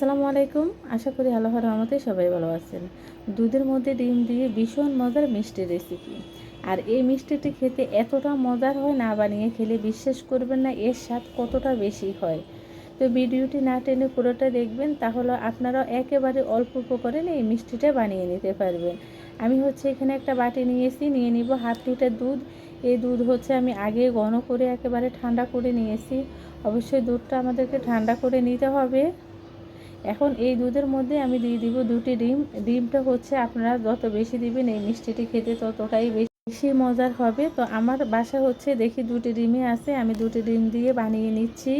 আসসালামু আলাইকুম। আশা করি আল্লাহর রহমতে সবাই ভালো আছেন। দুধের মধ্যে ডিম দিয়ে ভীষণ মজার মিষ্টি রেসিপি আর এই মিষ্টিটি খেতে এতটা মজার হয় না, বানিয়ে খেলে বিশ্বাস করবেন না, এর স্বাদ কতটা বেশি হয়। তো ভিডিওটি না টেনে পুরোটা দেখবেন, তাহলে আপনারা একেবারে অল্প উপকরণ এই মিষ্টিটা বানিয়ে নিতে পারবেন। আমি হচ্ছে এখানে একটা বাটি নিয়েছি, নিয়ে নিব হাফ লিটার দুধ। এই দুধ হচ্ছে আমি আগে ঘন করে একেবারে ঠান্ডা করে নিয়েছি। অবশ্যই দুধটা আমাদেরকে ঠান্ডা করে নিতে হবে। এখন এই দুধের মধ্যে আমি দিয়ে দিব দুটি ডিম। ডিমটা হচ্ছে আপনারা যত বেশি দিবেন এই মিষ্টিটি খেতে ততটাই বেশি মজার হবে। তো আমার বাসা হচ্ছে দেখি দুটি ডিমই আছে, আমি দুটি ডিম দিয়ে বানিয়ে নিচ্ছি।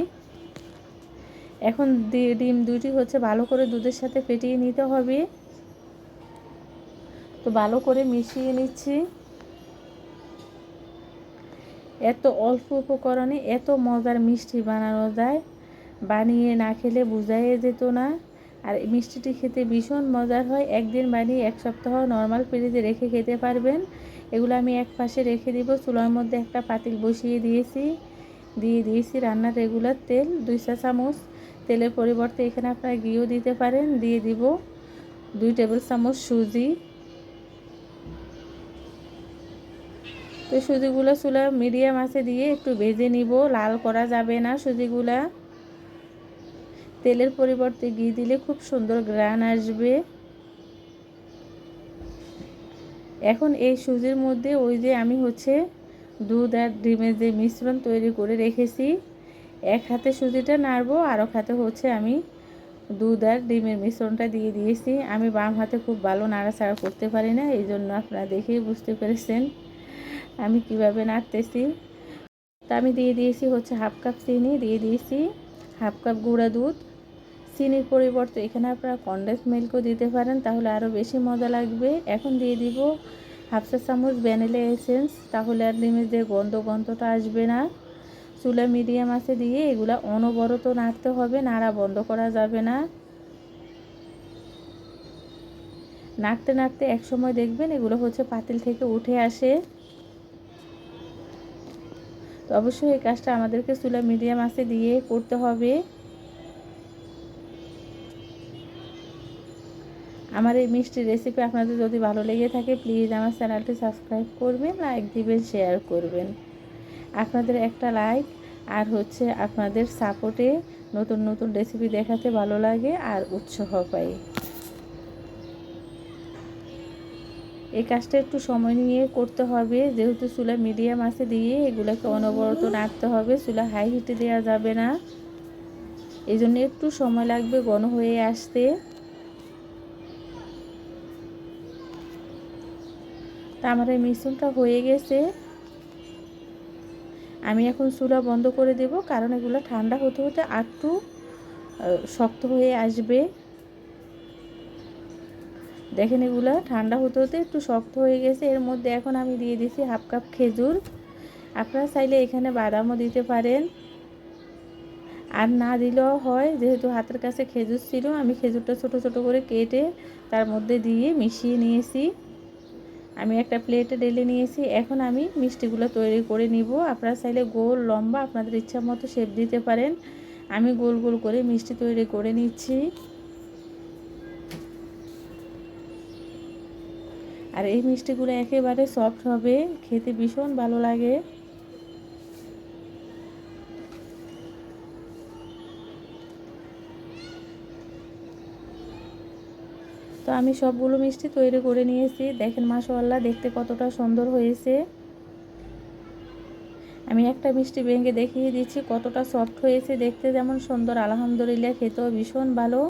এখন ডিম দুটি হচ্ছে ভালো করে দুধের সাথে ফেটিয়ে নিতে হবে। তো ভালো করে মিশিয়ে নিচ্ছি। এত অল্প উপকরণে এত মজার মিষ্টি বানানো যায়। বানিয়ে না খেলে বোঝাই যেত না। আর মিষ্টিটি খেতে ভীষণ মজার হয়। একদিন বানিয়ে এক সপ্তাহ নর্মাল ফ্রিজে রেখে খেতে পারবেন। এগুলো আমি এক পাশে রেখে দিব। চুলার মধ্যে একটা পাতিল বসিয়ে দিয়েছি। দিয়ে দিয়েছি রান্নার রেগুলার তেল, দুই চা চামচ। তেলের পরিবর্তে এখানে আপনারা ঘিও দিতে পারেন। দিয়ে দিব দুই টেবিল চামচ সুজি। তো সুজিগুলো চুলা মিডিয়াম আছে দিয়ে একটু ভেজে নিব। লাল করা যাবে না সুজিগুলা। তেলের পরিবর্তে ঘি দিলে খুব সুন্দর গ্রান আসবে। এখন এই সুজির মধ্যে ওই যে আমি হচ্ছে দুধ আর ডিমের যে মিশ্রণ তৈরি করে রেখেছি, এক হাতে সুজিটা নাড়বো আর এক হাতে হচ্ছে আমি দুধ আর ডিমের মিশ্রণটা দিয়ে দিয়েছি। আমি বাম হাতে খুব ভালো নাড়াচাড়া করতে পারি না, এই জন্য আপনারা দেখেই বুঝতে পেরেছেন আমি কীভাবে নাড়তেছি। তা আমি দিয়ে দিয়েছি হচ্ছে হাফ কাপ চিনি, দিয়ে দিয়েছি হাফ কাপ গুঁড়া দুধ চিনির পরিবর্তে এখানে আপনারা কন্ডেন্স মিল্কও দিতে পারেন, তাহলে আরও বেশি মজা লাগবে। এখন দিয়ে দিব হাফ চা চামচ ভ্যানিলা এসেন্স তাহলে আর ডিমের যে গন্ধ গন্ধটা আসবে না। চুলা মিডিয়াম আছে দিয়ে এগুলা অনবরত নাড়তে হবে, নাড়া বন্ধ করা যাবে না। নাড়তে নাড়তে এক সময় দেখবেন এগুলো হচ্ছে পাতিল থেকে উঠে আসে। তো অবশ্যই এই কাজটা আমাদেরকে চুলা মিডিয়াম আছে দিয়ে করতে হবে। আমার এই মিষ্টি রেসিপি আপনাদের যদি ভালো লেগে থাকে প্লিজ আমার চ্যানেলটি সাবস্ক্রাইব করবেন লাইক দিবেন শেয়ার করবেন। আপনাদের একটা লাইক আর হচ্ছে আপনাদের সাপোর্টে নতুন নতুন রেসিপি দেখাতে ভালো লাগে আর উৎসাহ পাই। এই কাজটা একটু সময় নিয়ে করতে হবে, যেহেতু চুলা মিডিয়াম আছে দিয়ে এগুলোকে অনবরত নাড়তে হবে, চুলা হাই হিটে দেওয়া যাবে না। এই একটু সময় লাগবে ঘন হয়ে আসতে। তা আমার এই মিশ্রণটা হয়ে গেছে। আমি এখন চুলা বন্ধ করে দেব, কারণ এগুলো ঠান্ডা হতে হতে একটু শক্ত হয়ে আসবে। দেখেন এগুলো ঠান্ডা হতে হতে একটু শক্ত হয়ে গেছে। এর মধ্যে এখন আমি দিয়ে দিছি হাফ কাপ খেজুর। আপনারা চাইলে এখানে বাদামও দিতে পারেন। আর না দিলেও হয়, যেহেতু হাতের কাছে খেজুর ছিল, আমি খেজুরটা ছোট ছোট করে কেটে তার মধ্যে দিয়ে মিশিয়ে নিয়েছি। আমি একটা প্লেটে ডেলে নিয়েছি। এখন আমি মিষ্টিগুলো তৈরি করে নিব। আপনারা চাইলে গোল, লম্বা, আপনাদের ইচ্ছা মতো শেপ দিতে পারেন। আমি গোল গোল করে মিষ্টি তৈরি করে নিচ্ছি। আর এই মিষ্টিগুলো একেবারে সফট হবে। খেতে ভীষণ ভালো লাগে। তো আমি সবগুলো মিষ্টি তৈরি করে নিয়েছি। দেখেন মাসাল্লাহ দেখতে কতটা সুন্দর হয়েছে। আমি একটা মিষ্টি ভেঙে দেখিয়ে দিচ্ছি কতটা সফট হয়েছে। দেখতে যেমন সুন্দর, আলহামদুলিল্লাহ, খেতেও ভীষণ ভালো।